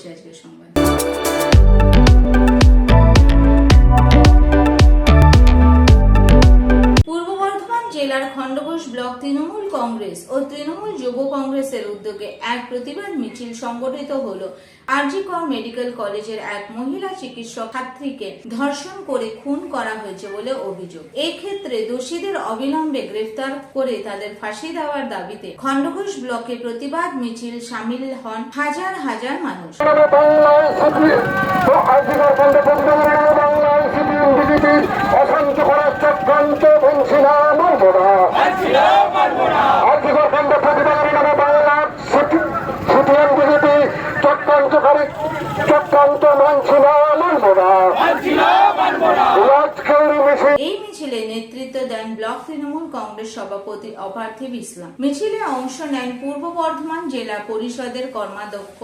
করছি আজকের সংবাদ। ব্লক তৃণমূল কংগ্রেস ও তৃণমূল যুব কংগ্রেসের উদ্যোগে এক প্রতিবাদ মিছিল সংগঠিত হলো। আরজিকর মেডিকেল কলেজের এক মহিলা চিকিৎসক ছাত্রীকে ধর্ষণ করে খুন করা হয়েছে বলে অভিযোগ। এক্ষেত্রে দোষীদের অবিলম্বে গ্রেফতার করে তাদের ফাঁসি দেওয়ার দাবিতে খণ্ডঘোষ ব্লকে প্রতিবাদ মিছিল সামিল হন হাজার হাজার মানুষ। বন্ধে প্রতিবাদের নামে বাংলার সিপিএম বিজেপি চক্রান্তকারী চক্রান্ত মানছি না মানব না আজকের মিছিল এই মিছিলে নেতৃত্ব দেন ব্লক তৃণমূল কংগ্রেস সভাপতি অপার্থিব ইসলাম। মিছিলে অংশ নেন পূর্ব বর্ধমান জেলা পরিষদের কর্মাধ্যক্ষ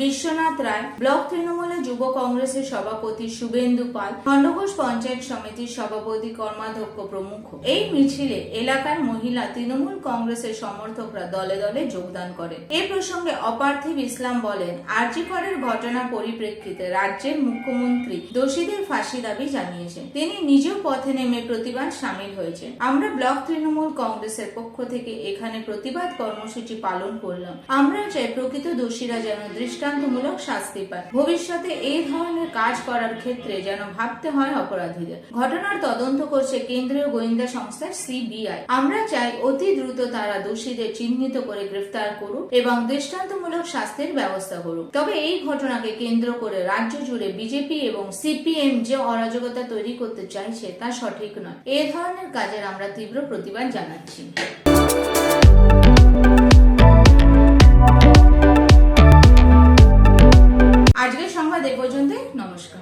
বিশ্বনাথ রায়, ব্লক তৃণমূলের যুব কংগ্রেসের সভাপতি শুভেন্দু পাল, খণ্ডঘোষ পঞ্চায়েত সমিতির সভাপতি কর্মাধ্যক্ষ প্রমুখ। এই মিছিলে এলাকার মহিলা তৃণমূল কংগ্রেসের সমর্থকরা দলে দলে যোগদান করেন। এ প্রসঙ্গে অপার্থিব ইসলাম বলেন আরজিকরের ঘটনা পরিপ্রেক্ষিতে রাজ্যের মুখ্যমন্ত্রী দোষীদের ফাঁসি দাবি জানিয়েছেন। তিনি নিজেও পথে নেমে প্রতিবাদ সামিল হয়েছেন আমরা ব্লক তৃণমূল কংগ্রেসের পক্ষ থেকে এখানে প্রতিবাদ কর্মসূচি পালন করলাম। আমরা চাই প্রকৃত দোষীরা যেন দৃষ্টান্তমূলক শাস্তি পায়। ভবিষ্যতে এই ধরনের কাজ করার ক্ষেত্রে যেন ভাবতে হয় অপরাধীদের। ঘটনার তদন্ত করছে কেন্দ্রীয় গোয়েন্দা সংস্থা সিবিআই। আমরা চাই অতি দ্রুত তারা দোষীদের চিহ্নিত করে গ্রেফতার করুক এবং দৃষ্টান্তমূলক শাস্তির ব্যবস্থা করুক। তবে এই ঘটনাকে কেন্দ্র করে রাজ্য জুড়ে বিজেপি এবং সিপিএম যে অরাজকতা তৈরি করতে চাইছে তা সঠিক নয় এ ধরনের কাজের আমরা তীব্র প্রতিবাদ জানাচ্ছি। আজকের সংবাদ এ পর্যন্ত নমস্কার।